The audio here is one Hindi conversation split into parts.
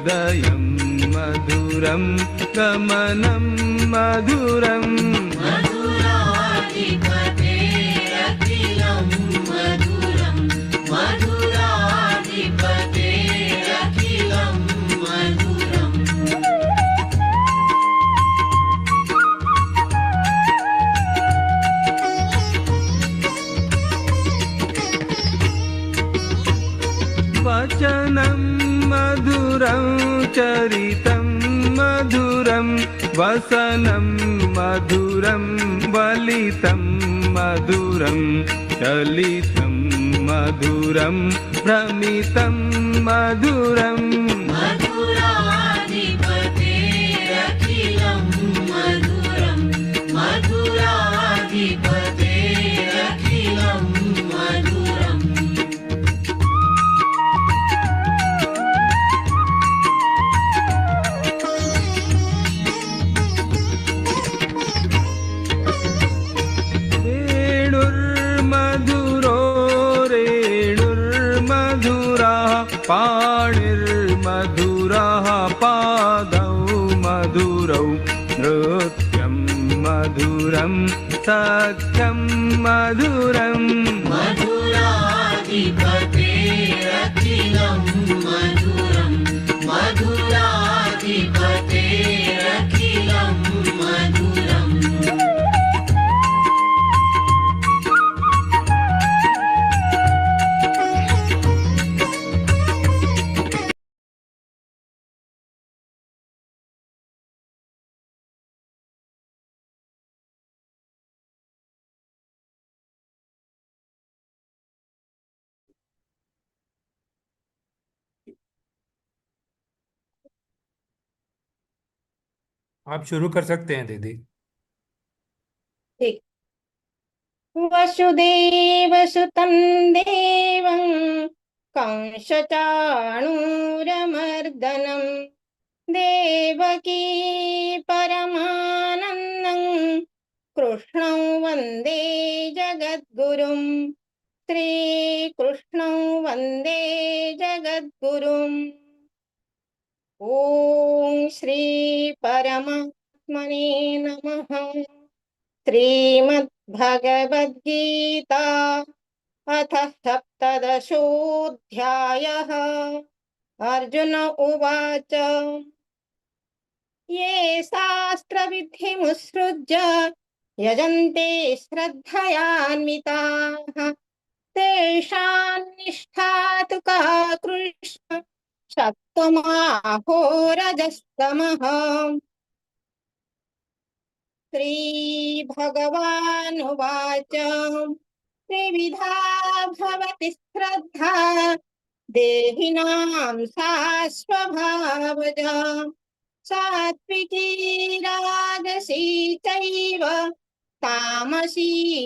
हृदयं मधुरं गमनं मधुरम् वलितं मधुरं चलितं मधुरं भ्रमितं मधुरम् पाणिर्मधुरः पादौ मधुरौ नृत्यं मधुरं सख्यं मधुरम् आप शुरू कर सकते हैं, दीदी। ठीक। वसुदेवसुतं देवं कंसचाणूरमर्दनं देवकी परमानन्दं, कृष्णं वंदे जगद्गुरुं, श्रीकृष्णं वंदे जगद्गुरुम् ॐ श्रीपरमात्मने नमः। श्रीमद्भगवद्गीता अथ सप्तदशोऽध्यायः। अर्जुन उवाच। ये शास्त्रविधिमुत्सृज्य यजन्ते श्रद्धयान्विताः। तेषां निष्ठा तु का कृष्ण सत्त्वमाहोरजस्तमः श्रीभगवानुवाच। त्रिविधा श्रद्धा। देहिनां सा स्वभावजा सात्विकी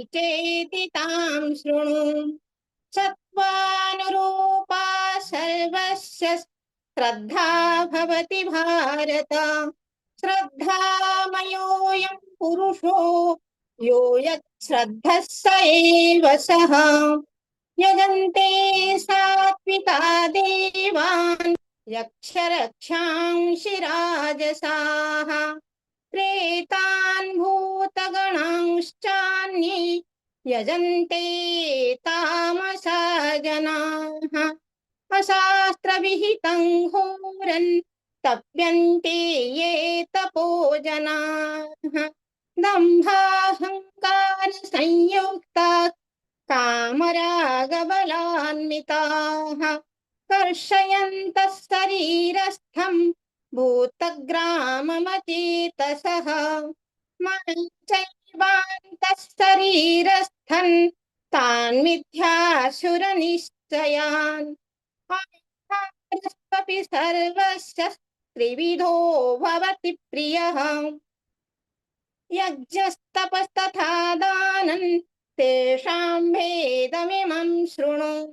चेति शृणु। सत्त्वानुरूपा सर्वस्य श्रद्धा भारत। श्रद्धामयोऽयं पुरुषो यो यच्छ्रद्धः स एव सः। यजन्ते सात्विका देवान् तामसा जनाः। अशास्त्रविहितं घोरन् तप्यन्ते ये तपो जनाः दम्भाहङ्कारसंयुक्ता कामरागबलान्विताः कर्षयन्तः शरीरस्थं भूतग्राममचेतसः चैवान्तः शरीरस्थन् तान् मिथ्यासुरनिश्चयान् आहारस्त्वपि सर्वस्य त्रिविधो भवति प्रियः। यज्ञस्तपस्तथा दानन् तेषां भेदमिमं शृणु।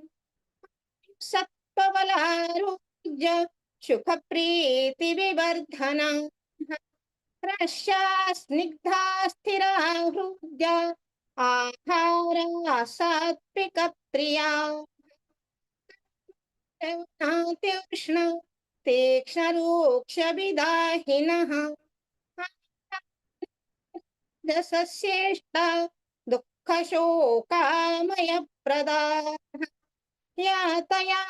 सत्त्वबलारोग्य सुखप्रीतिविवर्धना। रस्या स्थिरा हृद्य आहार सात्विकप्रिया नात्युष्ण तीक्ष्णरूक्षविदाहिनः रसस्येष्टा दुःखशोकामयप्रदा। यातया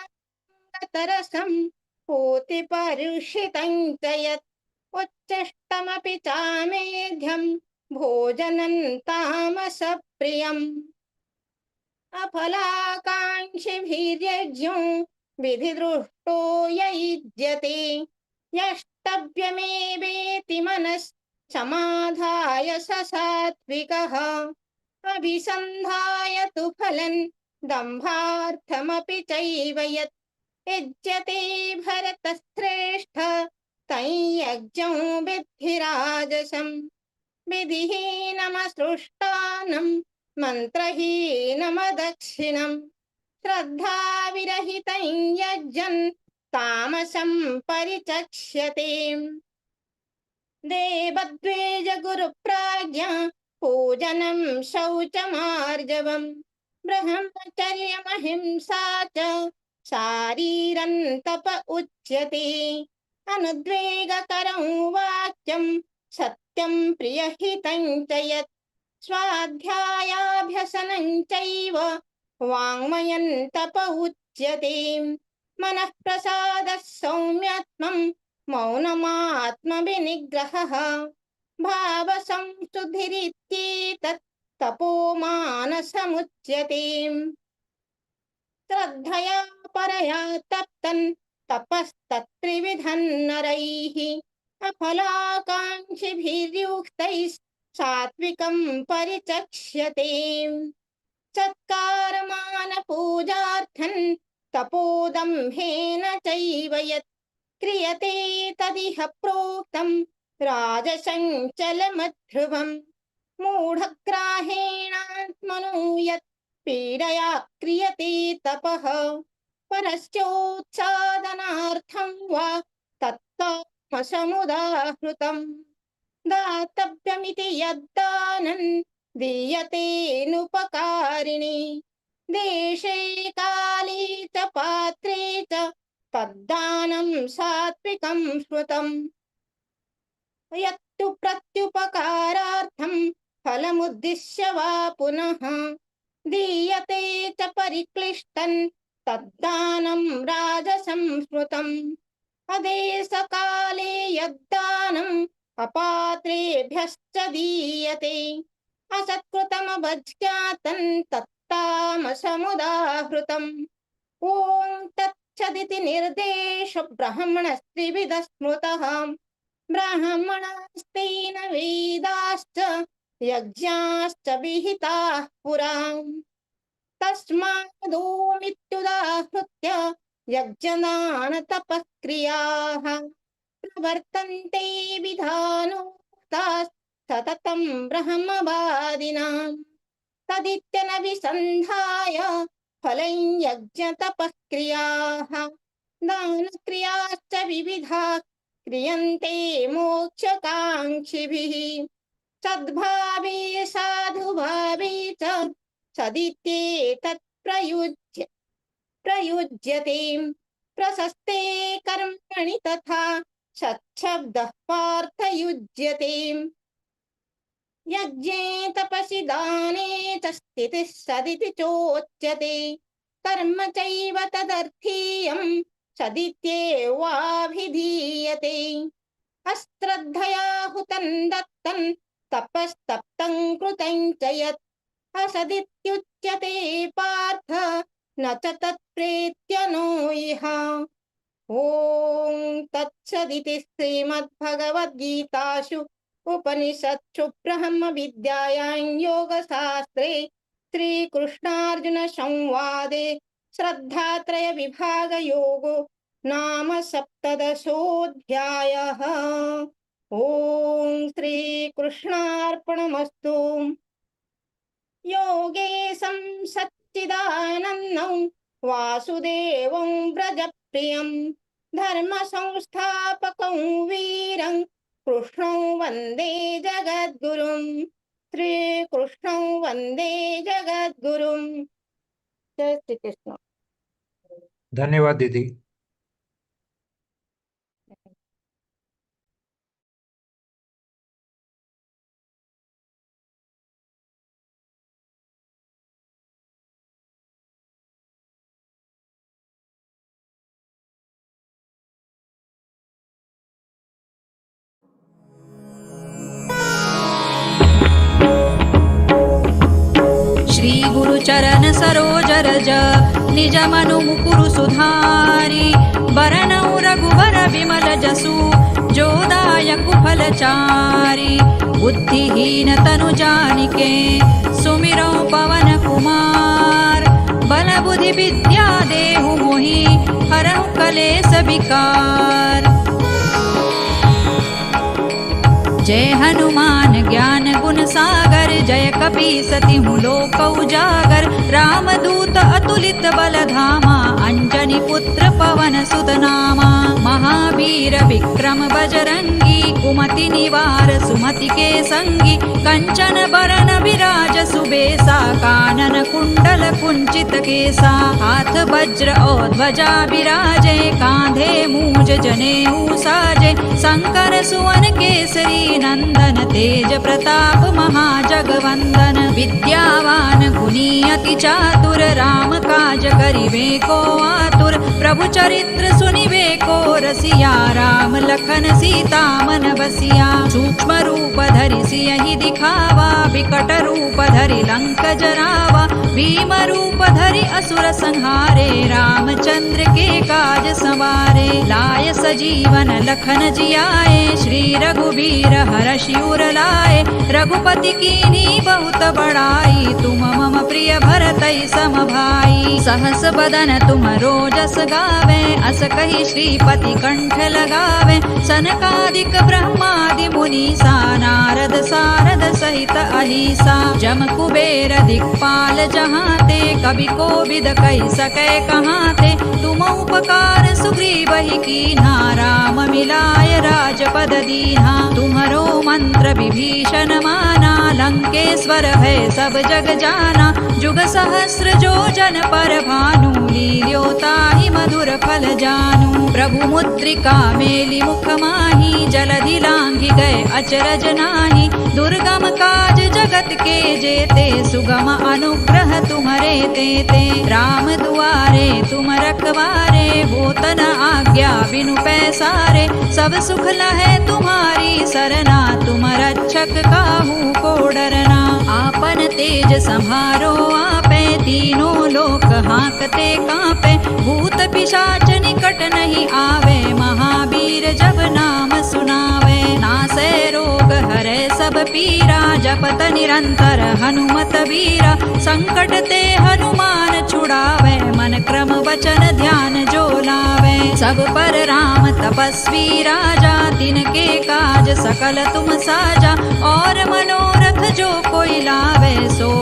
गतरसं पूतिपरुषितं च यत् उच्चिष्टमपि चामेध्यं भोजनं तामसप्रियम्। अफलाकाङ्क्षिभिर्यज्ञो विधिदृष्टो युज्यते यष्टव्यमेवेति मनः स सात्विकः। अभिसन्धाय तु फलं दम्भार्थमपि चैव यत्। युज्यते भरतश्रेष्ठ तञ्यज्ञं विद्धिराजसम् विधिहीनमसृष्टानं, मन्त्रहीनमदक्षिणम्। श्रद्धाविरहितं यज्जन् तामसं परिचक्ष्यते। देवद्वेजगुरुप्राज्ञा पूजनं शौचमार्जवम् ब्रह्मचर्यमहिंसा च शारीरन्तप उच्यते। अनुद्वेगकरं वाक्यं सत्यं प्रियहितं च यत्। स्वाध्यायाभ्यसनं चैव वाङ्मयं तप उच्यते मनः प्रसादः सौम्यात्मं, मौनमात्मविनिग्रहः। भावसंशुद्धिरित्येतत् तपो मानसमुच्यते श्रद्धया परया तप्तन् तपस्तत्त्रिविधं नरैः अफलाकाङ्क्षिभिर्युक्तैः सात्विकं परिचक्ष्यते सत्कारमानपूजार्थं तपोदम्भेन चैव यत् क्रियते तदिह प्रोक्तं राजसञ्चलमध्रुवम् मूढग्राहेणात्मनो यत् पीडया क्रियते तपः परस्योत्सादनार्थं वा तत्तामसमुदाहृतम् दातव्यमिति यद्दानं दीयतेऽनुपकारिणि देशे काले च पात्रे च तद्दानं सात्विकं श्रुतम् यत्तु प्रत्युपकारार्थं फलमुद्दिश्य वा पुनः दीयते च परिक्लिष्टन् तद्दानं राजसंस्मृतम् अदेशकाले यद्दानम् अपात्रेभ्यश्च दीयते असत्कृतमभज्ञातन् तत्तामसमुदाहृतम्। ॐ तच्छदिति निर्देश ब्राह्मणस्त्रिविधः स्मृतः ब्राह्मणास्तेन वेदाश्च यज्ञाश्च विहिताः पुरा तस्मादोमित्युदाहृत्य यज्ञदानतपक्रियाः। प्रवर्तन्ते विधानोक्ताः सततं ब्रह्मवादिनाम्। तदित्यनभिसन्धाय फलं यज्ञतपक्रियाः। दानक्रियाश्च विविधा क्रियन्ते मोक्षकाङ्क्षिभिः। सद्भावे साधुभावे च सदित्येतत् प्रयुज्य प्रयुज्यते। प्रशस्ते कर्मणि तथा सच्छब्दः पार्थयुज्यते। यज्ञे तपसि दाने च सदिति चोच्यते। कर्म चैव तदर्थीयं सदित्येवाभिधीयते। अश्रद्धया हुतं दत्तं तपस्तप्तं च यत् असदित्युच्यते पार्थ न च तत्प्रेत्य नो इह। ॐ तत्सदिति श्रीमद्भगवद्गीतासु उपनिषत्सु ब्रह्मविद्यायां योगशास्त्रे श्रीकृष्णार्जुनसंवादे श्रद्धात्रयविभागयोगो नाम सप्तदशोऽध्यायः। ॐ श्रीकृष्णार्पणमस्तु। योगे सच्चिदानन्दं वासुदेवं व्रजप्रियं धर्मसंस्थापकं वीरं कृष्णं वंदे जगद्गुरुं श्रीकृष्णं वंदे जगद् जय श्री कृष्ण धन्यवाद दीदी। चरण सरोज रज निज मनु मुकुरु सुधारी। बरनौ रघुबर विमल जसु जोदायकु फलचारी बुद्धिहीन तनु जानिके सुमिरौ पवन कुमार। बल बुद्धि विद्या देहु मोहि हरहु कलेस विकार। जय हनुमान ज्ञान गुण सागर जय कपी सति लोक उजागर। राम दूत अतुलित बल धामा अंजनी पुत्र पवन सुत नामा महावीर विक्रम बजरंगी कुमति निवार सुमति के संगी कंचन बरन विराज सुबेसा कानन कुंडल कुंचित केसा हाथ वज्र और ध्वजा विराजे कांधे मूज जने साजे शंकर सुवन केसरी नंदन तेज प्रताप महाजगवंदन विद्यावान गुनी अति चातुर राम काज करिवे को आतुर। प्रभु चरित्र सुनिवे को रसिया, राम लखन सीता मन बसिया। सूक्ष्म रूप धरि सियहि दिखावा। विकट रूप धरि लंक जरावा। भीम रूप धरि असुर संहारे। रामचंद्र के काज सवारे। लाय सजीवन लखन जियाए। श्री रघुवीर हर शिवर लाए। रघुपति कीनी बहुत बड़ाई तुम मम प्रिय भरत सम भाई। सहस बदन तुम रोजस गावे, अस कही श्रीपति कंठ लगावे। सनकादिक ब्रह्मादि मुनीसा, नारद सारद सहित अहिसा। जम कुबेर दिक्पाल जहाँ ते कवि को विद कही सकै कहाँ ते तुम उपकार सुग्रीव ही कीन्हा, राम मिलाय राजपद दीन्हा। तुम्हरो मंत्र विभीषण माना, लंकेश्वर है सब जग जाना। जुग सहस्र जो जन पर भानु, लील्योता मधुर फल जानू। प्रभु मुद्रिका, मेली मुख माही जलधि लांघि गए अचरज नाही दुर्गम काज जगत के जेते, सुगम अनुग्रह तुम्हारे तेते राम दुआरे, तुम रखवारे होत न आज्ञा बिनु पैसारे। सब सुख लहे तुम्हारी सरना, तुम रक्षक काहू को डरना आपन तेज संहारो, आपे तीनों हाकते कांपे, भूत पिशाच निकट नहीं आवे। महावीर जब नाम सुनावे, नासे रोग हरे सब पीरा। जपत निरंतर हनुमत वीरा। संकट ते हनुमान छुड़ावे, मन क्रम वचन ध्यान जो लावे। सब पर राम तपस्वी राजा, तिनके काज सकल तुम साजा। और मनोरथ जो कोई लावे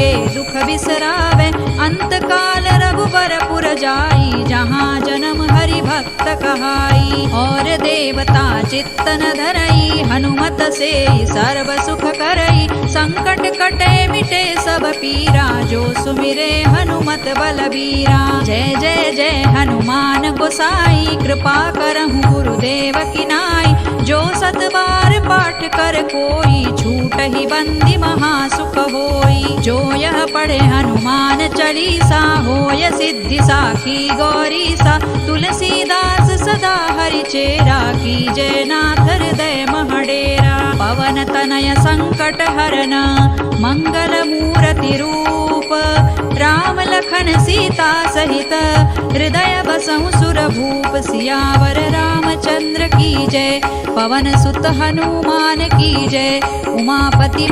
के दुख बिसरावे। अंत काल रघुबर पुर जाई, जहाँ जन्म हरि भक्त कहाई। और देवता चित्तन धरई, हनुमत से सर्व सुख करई। संकट कटे मिटे सब पीरा, जो सुमिरे हनुमत बलबीरा। जय जय जय हनुमान गोसाई, कृपा करहु गुरुदेव की नाई। जो सत बार पाठ कर कोई, छूट ही बंदी महासुख होई। पढ़े हनुमान चलीसा होय सिद्धि साखी गौरी सा तुलसीदास सदा हरि चेरा की जय नाथ हृदय महडेरा पवन तनय संकट हरन मंगल मूर्ति रूप राम लखन सीता सहित हृदय बसहु सुरभूप सियावर रामचंद्र की जय पवन सुत हनुमान की जय उमापति